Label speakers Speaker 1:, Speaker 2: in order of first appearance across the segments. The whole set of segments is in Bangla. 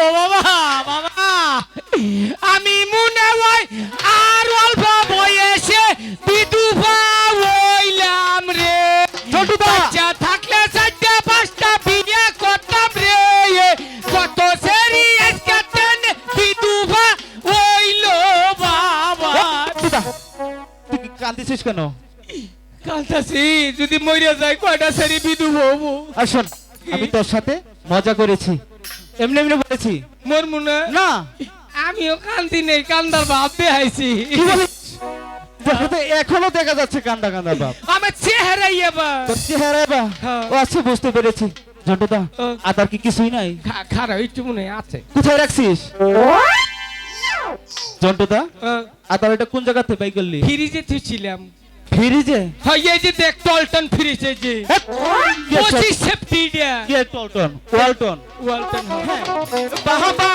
Speaker 1: ও বাবা বাবা। আমি মনে হয় আর অল্প বয়সে বিধবা হইলাম রে।
Speaker 2: ছোটদা।
Speaker 1: বাচ্চা থাকলে চারটা পাঁচটা বিয়ে করতাম রে। কত সেরি এসকাতেন বিধবা হইল বাবা।
Speaker 2: তুই কান্দিছিস কেন?
Speaker 1: কান্তাছি যদি মরে যায় কয়টা সেরি বিধবা হব?
Speaker 2: আর শোন আমি তোর সাথে মজা করেছি। এমনি এমনি বলেছি।
Speaker 1: মোর মনে
Speaker 2: না।
Speaker 1: আমিও কান্দি নেই কান্দার ভাব বেহাইছি
Speaker 2: তোর এখনও দেখা যাচ্ছে কান্দা কান্দা বাপ।
Speaker 1: আমার চেহারা এবার।
Speaker 2: তোর চেহারা বা
Speaker 1: হ্যাঁ।
Speaker 2: ও আচ্ছা বুঝতে পেরেছি। ঝন্টুদা
Speaker 1: ও।
Speaker 2: আদার কি কিছুই নাই?
Speaker 1: খারাপ একটু মনে আছে।
Speaker 2: কোথায় রাখছিস? ঝন্টুদা আদার এটা কোন জায়গাতে পাই করলি?
Speaker 1: ফ্রিজে তুইছিলাম
Speaker 2: ফ্রিজে
Speaker 1: হ্যাঁ এই যে দেখ টলটন ফ্রিজে যে।
Speaker 2: কি আছে?
Speaker 1: পঁচিশ সেপ্টিডিয়া
Speaker 2: কে টলটন? ওয়ালটন।
Speaker 1: ওয়ালটন
Speaker 2: হ্যাঁ। বাবা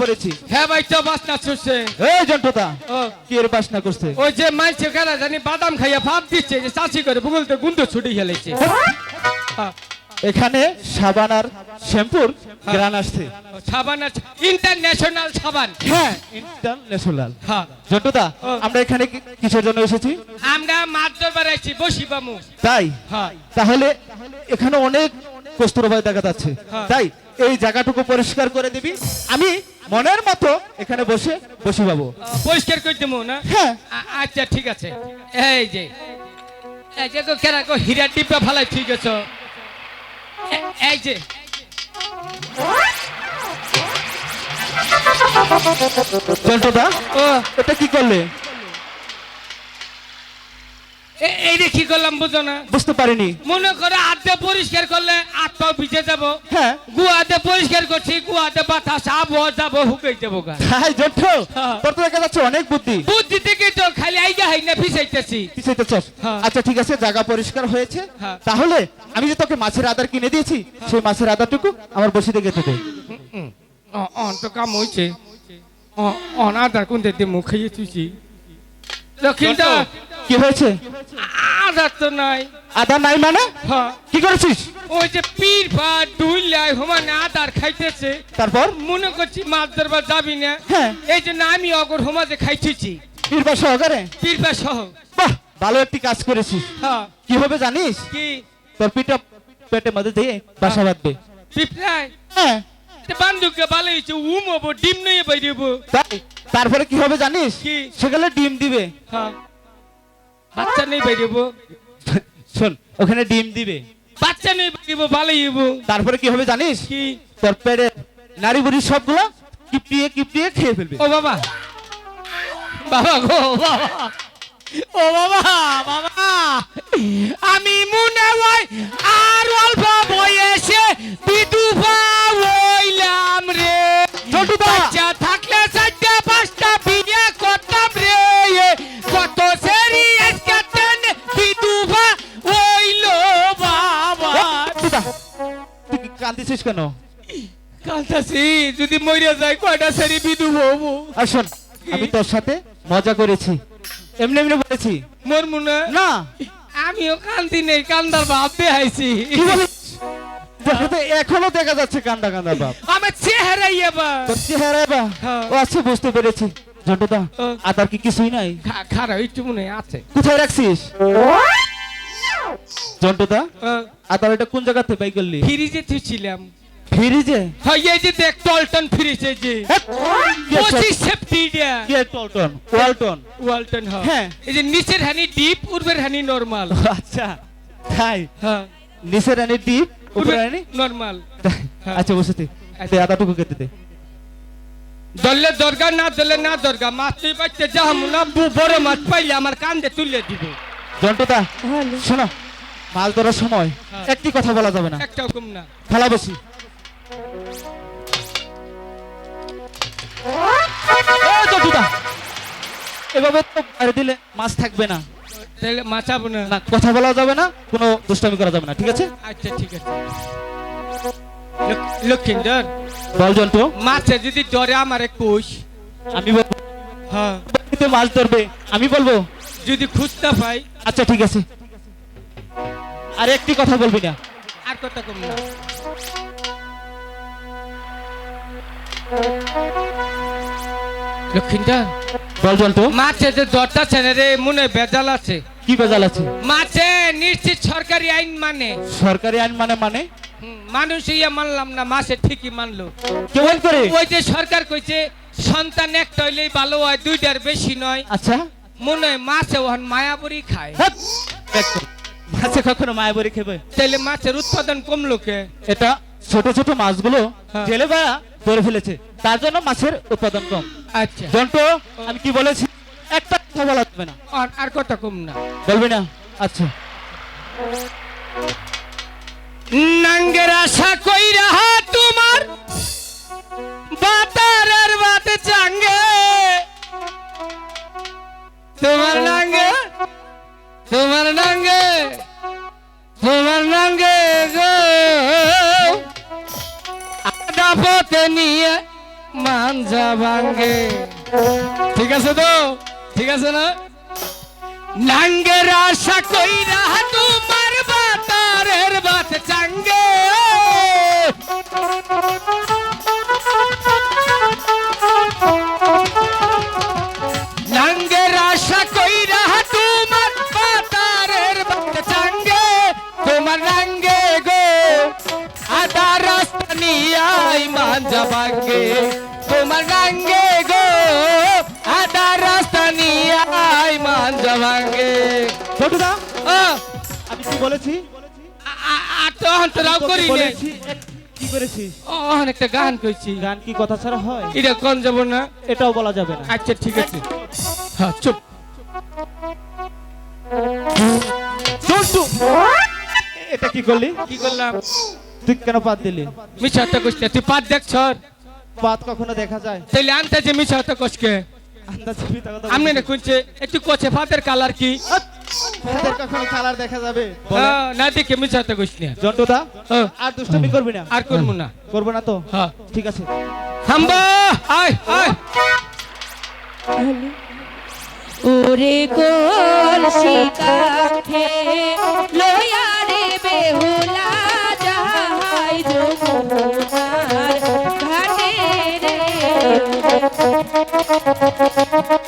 Speaker 2: পড়েছি
Speaker 1: হ্যাঁ ভাই তো বাসনা ছুটছে।
Speaker 2: এই জন্টুদা
Speaker 1: ও,
Speaker 2: কি এর বাসনা করছে?
Speaker 1: ওই যে মাইছে খেলা জানি বাদাম খাইয়া ভাব দিচ্ছে যে চাষি করে ভূগোলতে গুন্দ ছুটি খেলেছে হ্যাঁ,
Speaker 2: এখানে সাবান আর শ্যাম্পুর গ্রান আসছে।
Speaker 1: সাবান ইন্টারন্যাশনাল সাবান।
Speaker 2: হ্যাঁ ইন্টারন্যাশনাল।
Speaker 1: হ্যাঁ।
Speaker 2: জন্টুদা আমরা এখানে কিসের জন্য এসেছি?
Speaker 1: আমরা মাছ ধরবার আইছি বসি বামু।
Speaker 2: তাই?
Speaker 1: হ্যাঁ।
Speaker 2: তাহলে এখানে অনেক কস্তুরবাই দেখা যাচ্ছে।
Speaker 1: হ্যাঁ।
Speaker 2: তাই এই জায়গাটুকু পরিষ্কার করে দিবি। আমি মনের মতো এখানে বসে বসে পাবো
Speaker 1: পরিষ্কার করে দেবো না?
Speaker 2: হ্যাঁ।
Speaker 1: আচ্ছা ঠিক আছে। এই যে এই যে তো কেন কো হীরা ডিব্বা ফালাই ঠিক আছে এই যে।
Speaker 2: জন্টুদা
Speaker 1: ও।
Speaker 2: এটা কি করলে?
Speaker 1: এ- এই যে কি করলাম বুঝো না?
Speaker 2: বুঝতে পারিনি।
Speaker 1: মনে করে আধে পরিষ্কার করলে হাত পাও ভিজে যাব।
Speaker 2: হ্যাঁ।
Speaker 1: গুয়াতে পরিষ্কার করছি গুয়াতে বাতাস আবহাওয়া যাব হুকাই দেবো গা। হ্যাঁ।
Speaker 2: তোর তো দেখা যাচ্ছে অনেক বুদ্ধি।
Speaker 1: বুদ্ধি থেকে তো খালি আইগা হাই না
Speaker 2: তো চল।
Speaker 1: হ্যাঁ।
Speaker 2: আচ্ছা ঠিক আছে জায়গা পরিষ্কার হয়েছে।
Speaker 1: হ্যাঁ।
Speaker 2: তাহলে আমি যে তোকে মাছের আদার কিনে দিয়েছি সেই মাছের আদারটুকু আমার বসিতে গেতে দে।
Speaker 1: অন তো কাম হইছে। অন আধার কোন দিতে মুখ খাইয়ে তুইছি লক্ষিণটা
Speaker 2: কি হয়েছে?
Speaker 1: আধার তো নাই।
Speaker 2: আদার নাই মানে?
Speaker 1: হ্যাঁ।
Speaker 2: কি করেছিস?
Speaker 1: ওই যে পীর পা ডুইলাই সমানে আধার খাইতেছে।
Speaker 2: তারপর?
Speaker 1: মনে করছি মাছ ধরবার যাবি না।
Speaker 2: হ্যাঁ।
Speaker 1: এই জন্য আমি অগর সমাজে খাইতেছি।
Speaker 2: নির্বাস সহকারে?
Speaker 1: পীর পা সহ।
Speaker 2: বাহ ভালো একটি কাজ করেছিস।
Speaker 1: হ্যাঁ।
Speaker 2: কীভাবে জানিস?
Speaker 1: কি?
Speaker 2: তোর পিঠা পেটে মধ্যে দিয়ে বাসা বাঁধবে।
Speaker 1: পিপলাই
Speaker 2: হ্যাঁ।
Speaker 1: বান্ধবকে ভালো হয়েছে উম হব ডিম নিয়ে বাইরেবো
Speaker 2: তাই? তারপরে কি হবে জানিস?
Speaker 1: কি?
Speaker 2: সেখানে ডিম দিবে।
Speaker 1: হ্যাঁ। বাচ্চা নেই বাইরেবো
Speaker 2: শোন ওখানে ডিম দিবে।
Speaker 1: বাচ্চা নেই বাইরেবো বালাইব
Speaker 2: তারপরে কি হবে জানিস?
Speaker 1: কি?
Speaker 2: তোর পেটে নারী বুড়ি সবগুলো কিপটিয়ে কিপটিয়ে খেয়ে ফেলবে।
Speaker 1: ও বাবা। বাবা গো বাবা। ও বাবা বাবা। আমি মুনে ওই আর অল্প
Speaker 2: কান্দিছিস কেন?
Speaker 1: কান্তাছি যদি মরে যায় কয়টা সেরি বিধবা হব?
Speaker 2: আর শোন আমি তোর সাথে মজা করেছি। এমনি এমনি বলেছি।
Speaker 1: মোর মনে
Speaker 2: না।
Speaker 1: আমিও কান্দি নেই কান্দার ভাব
Speaker 2: বলিস? এখনও দেখা যাচ্ছে কান্দা কান্দা বাপ
Speaker 1: আমার চেহারা এবার
Speaker 2: তোর চেহারা বা
Speaker 1: হ্যাঁ।
Speaker 2: ও আচ্ছা বুঝতে পেরেছি। জন্টুদা
Speaker 1: ও।
Speaker 2: আদার কি কিছুই নাই?
Speaker 1: খারাপ একটু মনে আছে।
Speaker 2: কোথায় রাখছিস? জন্টুদা
Speaker 1: ও,
Speaker 2: আদার এটা কোন জায়গাতে বাই করলি?
Speaker 1: ফ্রিজে
Speaker 2: ফ্রিজে?
Speaker 1: হ্যাঁ এই যে দেখ টলটন ফ্রিজে যে। পঁচিশ সেপ্টিডিয়া
Speaker 2: কি টলটন? ওয়ালটন?
Speaker 1: ওয়ালটন হ্যাঁ।
Speaker 2: হ্যাঁ।
Speaker 1: এই যে নিচের হানি ডিপ উর্বের হানি নরমাল।
Speaker 2: আচ্ছা তাই?
Speaker 1: হ্যাঁ।
Speaker 2: নিচে রানী ডিপ
Speaker 1: নরমাল। হ্যাঁ।
Speaker 2: আচ্ছা বসে আদাটুকু কেটে দে
Speaker 1: দললে দরগা না দলে না দরগা মাছ তুই পাইতে যাহাম না বড় মাছ পাইলে আমার কান্দে তুলে দিব।
Speaker 2: জন্টুদা শোনো মাছ ধরার সময়
Speaker 1: হ্যাঁ।
Speaker 2: একটি কথা বলা যাবে না।
Speaker 1: একটা কম না।
Speaker 2: বেশি জন্টুদা এভাবে তো বাইরে দিলে মাছ থাকবে না।
Speaker 1: তাহলে মাছাবো না।
Speaker 2: না কথা বলা যাবে না কোনো দুষ্টামি করা যাবে না ঠিক আছে?
Speaker 1: আচ্ছা ঠিক আছে। লক- লক্ষিন্দর।
Speaker 2: বল জন্টু
Speaker 1: মাছে যদি ডরে আমার কোষ
Speaker 2: আমি বলব।
Speaker 1: হ্যাঁ।
Speaker 2: মাছ ধরবে আমি বলব।
Speaker 1: যদি খুঁজতে পাই
Speaker 2: আচ্ছা ঠিক আছে। আর একটি কথা বলবি না।
Speaker 1: আর কথা কম না।
Speaker 2: বল
Speaker 1: মাছে যে দরটা রে মনে বেজাল আছে।
Speaker 2: কি বেজাল আছে?
Speaker 1: নিশ্চিত সরকারি আইন মানে।
Speaker 2: সরকারি আইন মানে মানে?
Speaker 1: মানুষ ইয়া মানলাম না মাসে ঠিকই মানলো।
Speaker 2: কেমন করে?
Speaker 1: ওই যে সরকার কইছে সন্তান একটা হইলেই ভালো হয় দুইটার বেশি নয়।
Speaker 2: আচ্ছা।
Speaker 1: মনে হয় মাছে ওখান মায়াবরি খায়
Speaker 2: মাছে কখনো মায়াবরি খেবে
Speaker 1: তাইলে মাছের উৎপাদন কমলো কে
Speaker 2: এটা ছোট ছোট মাছগুলো। জেলে বা ধরে ফেলেছে। তার জন্য মাছের উৎপাদন কম।
Speaker 1: আচ্ছা।
Speaker 2: জন্টু আমি কি বলেছি? একটা কথা বলা যাবে না।
Speaker 1: আর কথা কম না।
Speaker 2: বলবি না? আচ্ছা।
Speaker 1: নাঙ্গের আশা কইরা তোমার বাতারের মানজা ঠিক আছে তো? ঠিক আছে না? নাঙ্গের আশা কইরা তোমার তোমার বাতারের বাত চাঙ্গে। গো তোমার নাঙ্গে গো আদা রাস্তা নিয়াই মাঞ্জা ভাঙ্গে
Speaker 2: জন্টুদা
Speaker 1: ও
Speaker 2: আমি কি বলেছি?
Speaker 1: আর তো অন্তরাও করি
Speaker 2: বলেছি? কি করেছিস?
Speaker 1: অনেকটা গান কইছি।
Speaker 2: গান কি কথা ছাড়া হয়?
Speaker 1: এটা কোন যাব না?
Speaker 2: এটাও বলা যাবে না।
Speaker 1: আচ্ছা ঠিক আছে। হ্যাঁ চুপ।
Speaker 2: এটা কি করলি?
Speaker 1: কি করলাম?
Speaker 2: তুই কেন পাত দিলি?
Speaker 1: মিছা একটা কইতে তুই পাত দেখছ
Speaker 2: পাত কখনো দেখা যায়?
Speaker 1: তাইলে আনতে যে মিছা হতে
Speaker 2: কথা
Speaker 1: আমি না। কুনছে একটু কোচে ফাতের কালার কি?
Speaker 2: হাট! কখনো কালার দেখা যাবে?
Speaker 1: হ্যাঁ, না দেখে মিছা হতে কইস না
Speaker 2: জন্টুদা
Speaker 1: হ্যাঁ,
Speaker 2: আর দুষ্টামি করবি না?
Speaker 1: আর করব না।
Speaker 2: করব না তো?
Speaker 1: হ্যাঁ।
Speaker 2: ঠিক আছে।
Speaker 1: হাম্বা! আয় আয়।
Speaker 3: ওরে কোল শিকাখে লয়ারে বেহুলা। ¡Gracias!